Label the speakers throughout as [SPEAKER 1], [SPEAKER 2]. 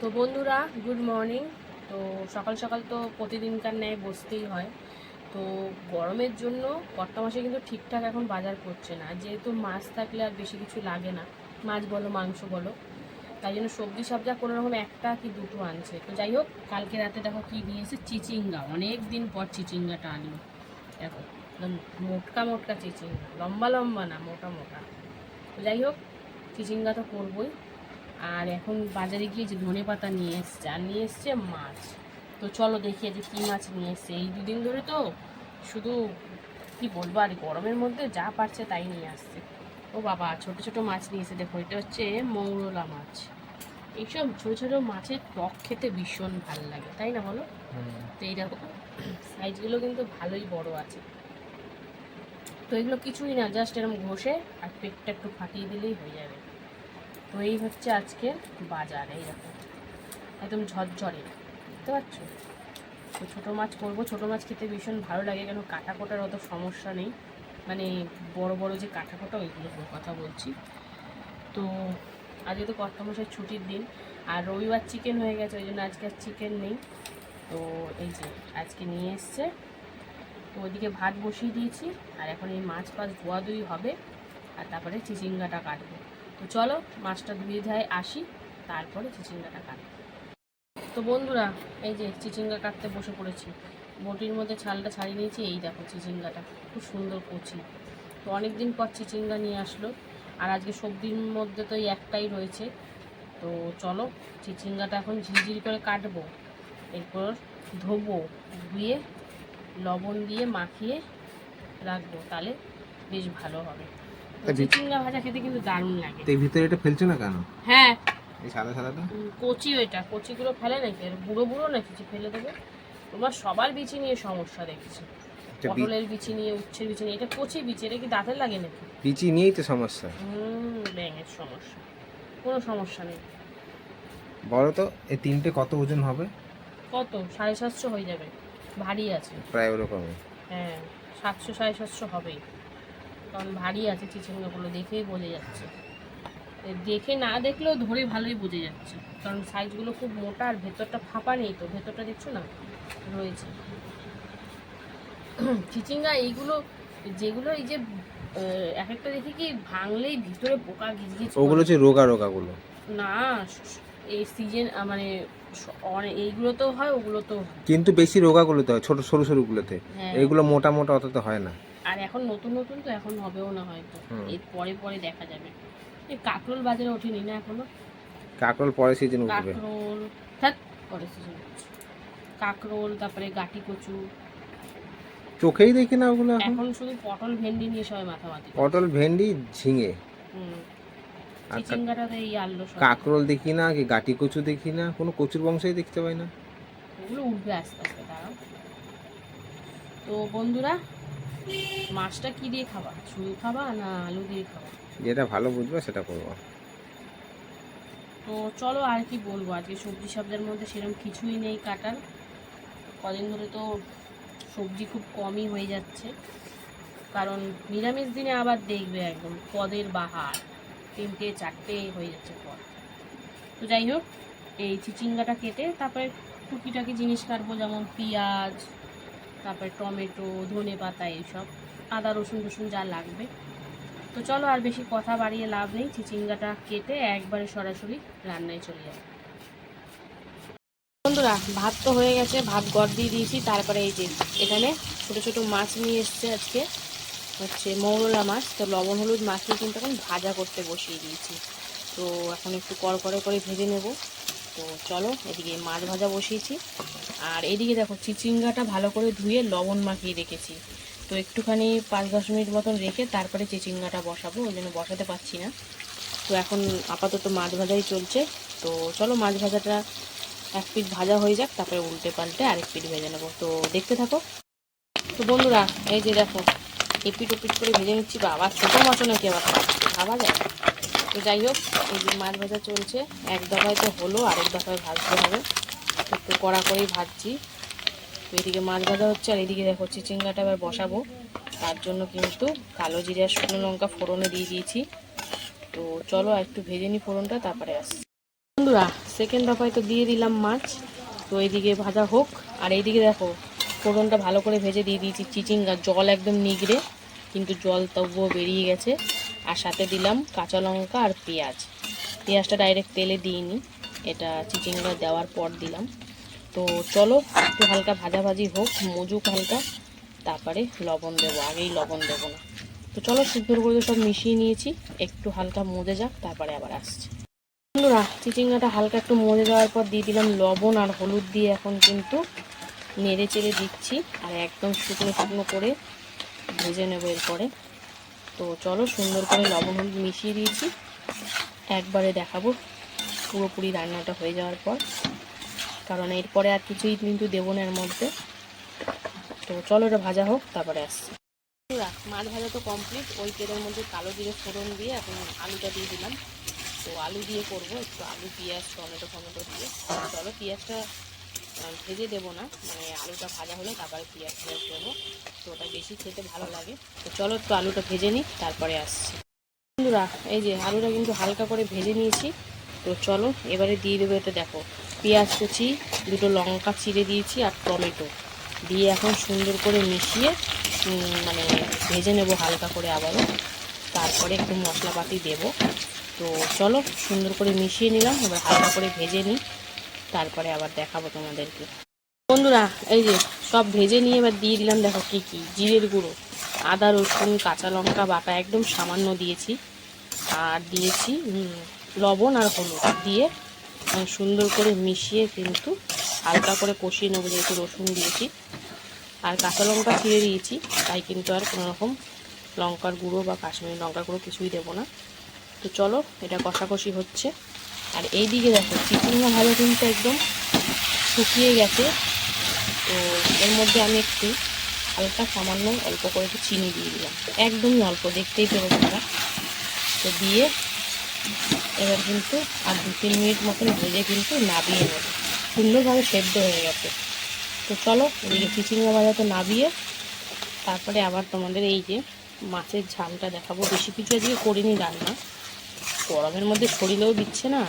[SPEAKER 1] তো বন্ধুরা good morning তো সকাল সকাল তো প্রতিদিনকার ন্যায় বসতেই হয়। তো গরমের জন্য কর্তা মাসে কিন্তু ঠিকঠাক এখন বাজার করছে না। যেহেতু মাছ থাকলে আর বেশি কিছু লাগে না। মাছ বলো, মাংস বলো। তাই জন্য সবজি সবজা কোনো রকম একটা কি দুটো আনছে। তো যাই হোক, কালকে রাতে দেখো কী নিয়েছে চিচিঙ্গা। অনেক দিন পর চিচিঙ্গাটা আনলো। দেখো, একদম মোটকা মোটকা চিচিঙ্গা। লম্বা লম্বা না, মোটা মোটা। তো যাই হোক, চিচিঙ্গা তো করবোই। আর এখন বাজারে গিয়ে যে ধনে পাতা নিয়ে এসছে আর নিয়ে এসছে মাছ। তো চলো দেখি যে কী মাছ নিয়ে এসছে। এই দুদিন ধরে তো শুধু কি বলব আর গরমের মধ্যে যা পারছে তাই নিয়ে আসছে। ও বাবা ছোট ছোট মাছ নিয়ে এসে দেখো এটা হচ্ছে মৌরলা মাছ। এইসব ছোট ছোট মাছের টক খেতে ভীষণ ভালো লাগে তাই না বলো? তো এই দেখো সাইজগুলো কিন্তু ভালোই বড় আছে। তো এগুলো কিছুই না জাস্ট এরকম ঘষে আর পেটটা একটু ফাটিয়ে দিলেই হয়ে যাবে। তো এই হচ্ছে আজকের বাজার এই দেখো একদম ঝরঝরে। বুঝতে পারছ তো ছোটো মাছ করব। ছোটো মাছ খেতে ভীষণ ভালো লাগে, কেন কাটা কোটার অত সমস্যা নেই। মানে বড় বড় যে কাটা কোটা ওইগুলোর কথা বলছি। তো আজকে তো কর্তামশাই ছুটির দিন, আর রবিবার চিকেন হয়ে গেছে, ওই জন্য আজকে আর চিকেন নেই। তো এই যে আজকে নিয়ে এসছে। তো ওইদিকে ভাত বসিয়ে দিয়েছি, আর এখন এই মাছ ফাছ ধোয়াধুয়ি হবে, আর তারপরে চিচিঙ্গাটা কাটবো। তো চলো, মাছটা ধুয়ে ধায় আসি, তারপরে চিচিঙ্গাটা কাটবো। তো বন্ধুরা, এই যে চিচিঙ্গা কাটতে বসে পড়েছি, বটির মধ্যে ছালটা ছাড়িয়ে নিয়েছি, এই দেখো চিচিঙ্গাটা, খুব সুন্দর কচি। তো অনেক দিন পর চিচিঙ্গা নিয়ে আসলো, আর আজকে সবজির মধ্যে তো এই একটাই রয়েছে। তো চলো, চিচিঙ্গাটা এখন ঝিরঝির করে কাটবো, এরপর ধোবো, ধুয়ে লবণ দিয়ে মাখিয়ে রাখব, তাহলে বেশ ভালো হবে। তা ভাজা খেতে কিন্তু দারুণ লাগে।
[SPEAKER 2] তো ভিতরে এটা ফেলছো না কেন?
[SPEAKER 1] হ্যাঁ।
[SPEAKER 2] এই সাদা সাদাটা?
[SPEAKER 1] কচি ওইটা কচিগুলো ফেলে নাকি আর বুড়ো বুড়ো নাকি যে ফেলে দেবে। তোমার সবার বিচি নিয়ে সমস্যা দেখছি। পটলের বিচি নিয়ে উচ্ছের বিচি নিয়ে এটা কচি বিচি এটা কি দাঁতের লাগে নাকি?
[SPEAKER 2] বিচি নিয়েই তো সমস্যা।
[SPEAKER 1] হুম ব্যাঙের সমস্যা। কোনো সমস্যা নেই।
[SPEAKER 2] বলো তো এই তিনটে কত ওজন হবে?
[SPEAKER 1] কত? সাড়ে সাতশো হয়ে যাবে। ভারী আছে।
[SPEAKER 2] প্রায় ওরকমই।
[SPEAKER 1] হ্যাঁ সাতশো সাড়ে সাতশো হবেই। কারণ ভারী আছে চিচিঙ্গাগুলো দেখেই বোঝা যাচ্ছে। দেখে না দেখলেও ধরে ভালোই বোঝা যাচ্ছে। কারণ সাইজগুলো খুব মোটা আর ভেতরটা ফাঁপা নেই তো ভেতরটা দেখছ না? রয়েছে। চিচিঙ্গা এইগুলো যেগুলো এই যে এক একটা দেখি কি ভাঙলেই ভিতরে পোকা গিজগিজ।
[SPEAKER 2] ওগুলো হচ্ছে রোগা রোগাগুলো।
[SPEAKER 1] না এই সিজন মানে এইগুলো তো হয় ওগুলো তো
[SPEAKER 2] কিন্তু বেশি রোগাগুলোতে হয় ছোট সরু সরুগুলোতে।
[SPEAKER 1] হ্যাঁ।
[SPEAKER 2] এইগুলো মোটা মোটা অত তো হয় না।
[SPEAKER 1] আর এখন নতুন নতুন তো এখন হবেও না হয়তো। এর পরে পরে দেখা যাবে। এই কাকরোল বাজারে ওঠেনি না এখনও?
[SPEAKER 2] কাকরোল পরে সিজন উঠবে।
[SPEAKER 1] কাকরোল থাক পরে হচ্ছে। কাকরোল তারপরে গাটি কচু।
[SPEAKER 2] চোখেই দেখি না ওগুলো এখন।
[SPEAKER 1] এখন শুধু পটল ভেন্ডি নিয়ে সবাই মাথামাতি করে।
[SPEAKER 2] পটল ভেন্ডি ঝিঙে। আর
[SPEAKER 1] চিচিঙ্গাটাতে এই সব।
[SPEAKER 2] কাকরোল দেখি না কি গাটি কচু দেখি না কোনো কচুর বংশই দেখতে পাই না।
[SPEAKER 1] ওগুলো উঠবে আস্তে আস্তে দাঁড়াও। তো বন্ধুরা মাছটা কি দিয়ে খাবা? শুধু খাবা না আলু দিয়ে খাবা?
[SPEAKER 2] যেটা ভালো বুঝবে সেটা করব।
[SPEAKER 1] তো চলো আর কি বলব? আজকে সবজি সবজার মধ্যে সেরকম কিছুই নেই কাটার। কদিন ধরে তো সবজি খুব কমই হয়ে যাচ্ছে। কারণ নিরামিষ দিনে আবার দেখবে একদম পদের বাহার। তিনটে চারটে হয়ে যাচ্ছে পদ। তো যাই হোক এই চিচিঙ্গাটা কেটে তারপরে টুকিটাকি জিনিস কাটবো যেমন পেঁয়াজ তারপরে টমেটো, ধনে পাতা এইসব, আদা, রসুন টসুন যা লাগবে। তো চলো আর বেশি কথা বাড়িয়ে লাভ নেই, চিচিঙ্গাটা কেটে একবারে সরাসরি রান্নায় চলে যাবে বন্ধুরা, ভাত তো হয়ে গেছে, ভাত গড় দিয়ে দিয়েছি, তারপরে এই যে এখানে ছোটো ছোটো মাছ নিয়ে এসছে আজকে, হচ্ছে মৌরলা মাছ। তো লবণ, হলুদ মাখিয়ে কিন্তু এখন ভাজা করতে বসিয়ে দিয়েছি। তো এখন একটু কড়কড়ে করে ভেজে নেব। তো চলো, এদিকে মাছ ভাজা বসিয়েছি। আর এদিকে দেখো, চিচিঙ্গাটা ভালো করে ধুয়ে লবণ মাখিয়ে রেখেছি। তো একটুখানি পাঁচ দশ মিনিট মতন রেখে তারপরে চিচিঙ্গাটা বসাবো, ওই জন্য বসাতে পারছি না। তো এখন আপাতত মাছ ভাজাই চলছে। তো চলো, মাছ ভাজাটা এক পিঠ ভাজা হয়ে যাক, তারপরে উল্টে পাল্টে আরেক পিঠ ভেজে নেব। তো দেখতে থাকো। তো বন্ধুরা, এই যে দেখো, এপিট ওপিট করে ভেজে নিচ্ছি, বাবা, ছোটো মাছও নাকি আবার ভাবা যায় তো যাই হোক, এই যে মাছ ভাজা চলছে। এক দফায় তো হলো, আরেক দফায় ভাজতে হবে। একটু কড়া করেই ভাজছি। তো এদিকে মাছ ভাজা হচ্ছে, আর এদিকে দেখো চিচিঙ্গাটা এবার বসাবো। তার জন্য কিন্তু কালো জিরে শুকনো লঙ্কা ফোড়নে দিয়ে দিয়েছি। তো চলো একটু ভেজে নিই ফোড়নটা, তারপরে আসছি। বন্ধুরা সেকেন্ড দফায় তো দিয়ে দিলাম মাছ। তো এইদিকে ভাজা হোক। আর এইদিকে দেখো, ফোড়নটা ভালো করে ভেজে দিয়ে দিয়েছি। চিচিঙ্গা, জল একদম নিগড়ে, কিন্তু জল তবুও বেরিয়ে গেছে। আর সাথে দিলাম কাঁচা লঙ্কা আর পেঁয়াজ। পেঁয়াজটা ডাইরেক্ট তেলে দিইনি, এটা চিচিঙ্গা দেওয়ার পর দিলাম। তো চলো, একটু হালকা ভাজাভাজি হোক, মজুক হালকা, তারপরে লবণ দেবো, আগেই লবণ দেবো না। তো চলো সুন্দর করে সব মিশিয়ে নিয়েছি, একটু হালকা মজে যাক, তারপরে আবার আসছে। বন্ধুরা, চিচিঙ্গাটা হালকা একটু মজে যাওয়ার পর দিয়ে দিলাম লবণ আর হলুদ দিয়ে এখন কিন্তু নেড়ে চেড়ে দিচ্ছি, আর একদম শুকনো শুকনো করে ভেজে নেব এরপরে। তো চলো সুন্দর করে লবণ হলুদ মিশিয়ে দিয়েছি। একবারে দেখাবো পুরোপুরি রান্নাটা হয়ে যাওয়ার পর। কারণ এরপরে আর কিছুই কিন্তু দেবো না এর মধ্যে। তো চলো এটা ভাজা হোক, তারপরে আসছি। মাছ ভাজা তো কমপ্লিট ওই তেলের মধ্যে কালো জিরে ফোড়ন দিয়ে এখন আলুটা দিয়ে দিলাম। তো আলু দিয়ে করব, একটু আলু, পেঁয়াজ, টমেটো টমেটো দিয়ে। চলো পেঁয়াজটা ভেজে দেবো না। মানে আলুটা ভাজা হলে তারপরে পেঁয়াজ পেঁয়াজ দেবো। তো ওটা বেশি খেতে ভালো লাগে। তো চলো একটু আলুটা ভেজে নিই, তারপরে আসছি। বন্ধুরা, এই যে আলুটা কিন্তু হালকা করে ভেজে নিয়েছি। তো চলো, এবারে দিয়ে দেবো এটা দেখো, পেঁয়াজ কুচি, দুটো লঙ্কা চিড়ে দিয়েছি আর টমেটো। দিয়ে এখন সুন্দর করে মিশিয়ে মানে ভেজে নেব হালকা করে আবারও। তারপরে একটু মশলাপাতি দেব। তো চলো, সুন্দর করে মিশিয়ে নিলাম, এবার হালকা করে ভেজে নিই। তারপরে আবার দেখাবো তোমাদেরকে। বন্ধুরা, এই যে সব ভেজে নিয়ে এবার দিয়ে দিলাম, দেখো কী কী, জিরের গুঁড়ো, আদা, রসুন, কাঁচা লঙ্কা বাটা একদম সামান্য দিয়েছি। আর দিয়েছি লবণ আর হলুদ দিয়ে সুন্দর করে মিশিয়ে কিন্তু হালকা করে কষিয়ে নেব, যেহেতু রসুন দিয়েছি। আর কাঁচা লঙ্কা ছিঁড়ে দিয়েছি, তাই কিন্তু আর কোনো রকম লঙ্কার গুঁড়ো বা কাশ্মীরি লঙ্কার গুঁড়ো কিছুই দেবো না। তো চলো, এটা কষাকষি হচ্ছে। আর এই দিকে দেখো, চিচিঙ্গা ভাজা কিন্তু একদম শুকিয়ে গেছে। তো এর মধ্যে আমি একটু হালকা সামান্য অল্প করে একটু চিনি দিয়ে দিলাম। একদমই অল্প, দেখতেই পেল তোমরা। তো দিয়ে এবার কিন্তু আর দু তিন মিনিট মতন ভেজে কিন্তু নাবিয়ে নেব। সুন্দরভাবে সেদ্ধ হয়ে গেছে। তো চলো ওদিকে চিচিঙ্গা ভাজা তো নাবিয়ে তারপরে আবার তোমাদের এই যে মাছের ঝালটা দেখাবো। বেশি কিছু আজকে করিনি রান্না। গরমের মধ্যে শরীরেও দিচ্ছে না।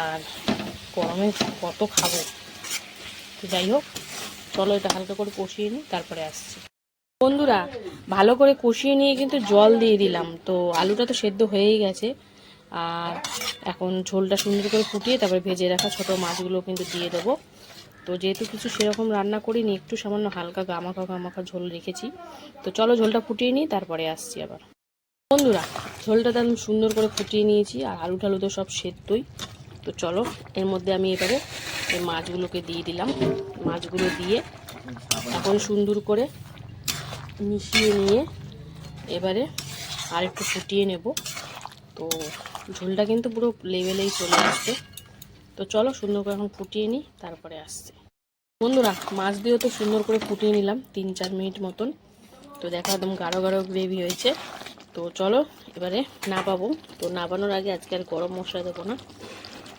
[SPEAKER 1] আর গরমে কত খাব? যাই হোক, চলো এটা হালকা করে কষিয়ে নিই, তারপরে আসছি। বন্ধুরা, ভালো করে কষিয়ে নিয়ে কিন্তু জল দিয়ে দিলাম। তো আলুটা তো সেদ্ধ হয়েই গেছে। আর এখন ঝোলটা সুন্দর করে ফুটিয়ে তারপরে ভেজে রাখা ছোট মাছগুলো কিন্তু দিয়ে দেবো। তো যেহেতু কিছু সেরকম রান্না করিনি, একটু সামান্য হালকা গামাখা গামাখা ঝোল রেখেছি। তো চলো ঝোলটা ফুটিয়ে নিই, তারপরে আসছি আবার। বন্ধুরা, ঝোলটা তো আমি সুন্দর করে ফুটিয়ে নিয়েছি আর আলু টালু তো সব সেদ্ধই। তো চলো, এর মধ্যে আমি এবারে এই মাছগুলোকে দিয়ে দিলাম। মাছগুলো দিয়ে এখন সুন্দর করে মিশিয়ে নিয়ে এবারে আর একটু ফুটিয়ে নেব। তো ঝোলটা কিন্তু পুরো লেভেলেই চলে আসছে। তো চলো, সুন্দর করে এখন ফুটিয়ে নিই, তারপরে আসছে। বন্ধুরা, মাছ দিয়েও তো সুন্দর করে ফুটিয়ে নিলাম, তিন চার মিনিট মতন। তো দেখো, একদম গাঢ় গাঢ় গ্রেভি হয়েছে। তো চলো, এবারে না পাবো তো নাবানোর আগে আজকে আর গরম মশলা দেবো না।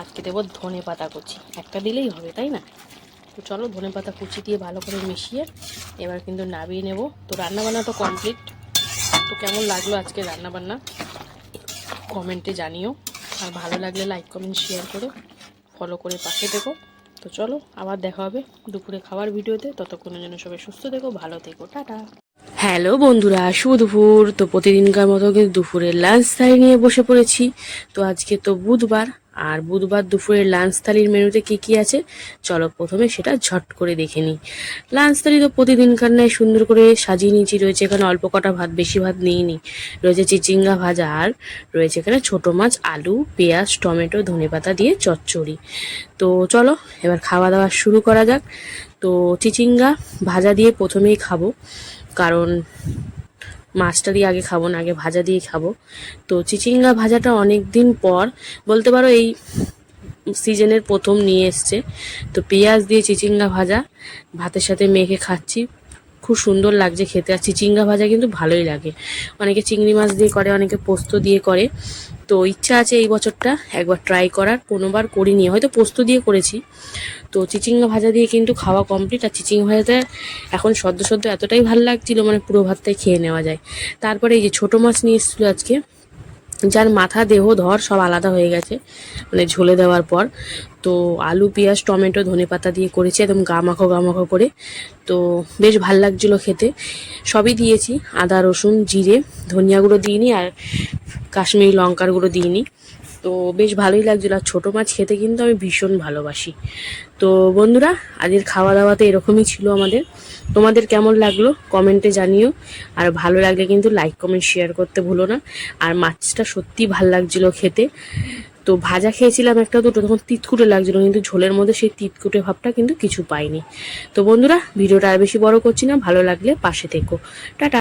[SPEAKER 1] আজকে দেবো ধনে পাতা কুচি। একটা দিলেই হবে, তাই না? তো চলো ধনে পাতা কুচি দিয়ে ভালো করে মিশিয়ে এবার কিন্তু নাবিয়ে নেব। তো রান্নাবান্না তো কমপ্লিট তো কেমন লাগল আজকে রান্নাবান্না? কমেন্টে জানিও। আর ভালো লাগলে লাইক কমেন্ট শেয়ার করো। ফলো করে পাশে থেকো। তো চলো, আবার দেখা হবে দুপুরে খাবার ভিডিওতে। ততক্ষণের জন্য সবাই সুস্থ থেকো, ভালো থেকো। টাটা। হ্যালো বন্ধুরা, শুভ দুপুর। তো প্রতিদিনকার মতো কিন্তু দুপুরের লাঞ্চ থালি নিয়ে বসে পড়েছি। তো আজকে তো বুধবার আর বুধবার দুপুরের লাঞ্চ থালির মেনুতে কি কি আছে? চলো প্রথমে সেটা ঝট করে দেখে নিই। লাঞ্চ থালি তো প্রতিদিনকার ন্যায় সুন্দর করে সাজিয়ে নিয়েছি, রয়েছে এখানে অল্প কটা ভাত, বেশি ভাত নিইনি। রয়েছে চিচিঙ্গা ভাজা আর রয়েছে এখানে ছোট মাছ, আলু, পেঁয়াজ, টমেটো, ধনেপাতা দিয়ে চচ্চড়ি। তো চলো, এবার খাওয়া দাওয়া শুরু করা যাক। তো চিচিঙ্গা ভাজা দিয়ে প্রথমেই খাব, কারণ মাছটা দিয়ে আগে খাব, না আগে ভাজা দিয়ে খাব। তো চিচিঙ্গা ভাজাটা অনেক দিন পর, বলতে পারো এই সিজনের প্রথম নিয়ে এসছে। তো পেঁয়াজ দিয়ে চিচিঙ্গা ভাজা, ভাতের সাথে মেখে খাচ্ছি। খুব সুন্দর লাগছে খেতে। আর চিচিঙ্গা ভাজা কিন্তু ভালোই লাগে। অনেকে চিংড়ি মাছ দিয়ে করে, অনেকে পোস্ত দিয়ে করে। তো ইচ্ছা আছে এই বছরটা একবার ট্রাই করার, কোনোবার করিনি, হয়তো পোস্ত দিয়ে করেছি। তো চিচিঙ্গা ভাজা দিয়ে কিন্তু খাওয়া কমপ্লিট আর চিচিঙ্গা ভাজাতে এখন সদ্য সদ্য এতটাই ভালো লাগছিল মানে পুরো ভাতটাই খেয়ে নেওয়া যায়। তারপরে এই যে ছোটো মাছ নিয়ে এসেছিল আজকে যার মাথা, দেহ ধর সব আলাদা হয়ে গেছে মানে ঝোলে দেওয়ার পর। তো আলু, পেঁয়াজ, টমেটো, ধনে পাতা দিয়ে করেছি, একদম গামাখো গামাখো করে। তো বেশ ভালো লাগছিল খেতে। সবই দিয়েছি, আদা, রসুন, জিরে, ধনিয়া গুঁড়ো দিইনি আর কাশ্মীরি লঙ্কার গুঁড়ো দিইনি। তো বেশ ভালোই লাগছিল। আর ছোটো মাছ খেতে কিন্তু আমি ভীষণ ভালোবাসি। তো বন্ধুরা, আজকের খাওয়া দাওয়াতে এরকমই ছিল আমাদের। তোমাদের কেমন লাগল কমেন্টে জানিও। আর ভালো লাগলে কিন্তু লাইক কমেন্ট শেয়ার করতে ভুলো না। আর মাছটা সত্যি ভালো লাগছিল খেতে। তো ভাজা খেয়েছিলাম একটা দুটো, তখন তিতকুটে লাগছিল, কিন্তু ঝোলের মধ্যে সেই তিতকুটে ভাবটা কিন্তু কিছু পাইনি। তো বন্ধুরা, ভিডিওটা আর বেশি বড় করছি না, ভালো লাগলে পাশে থেকো। টাটা।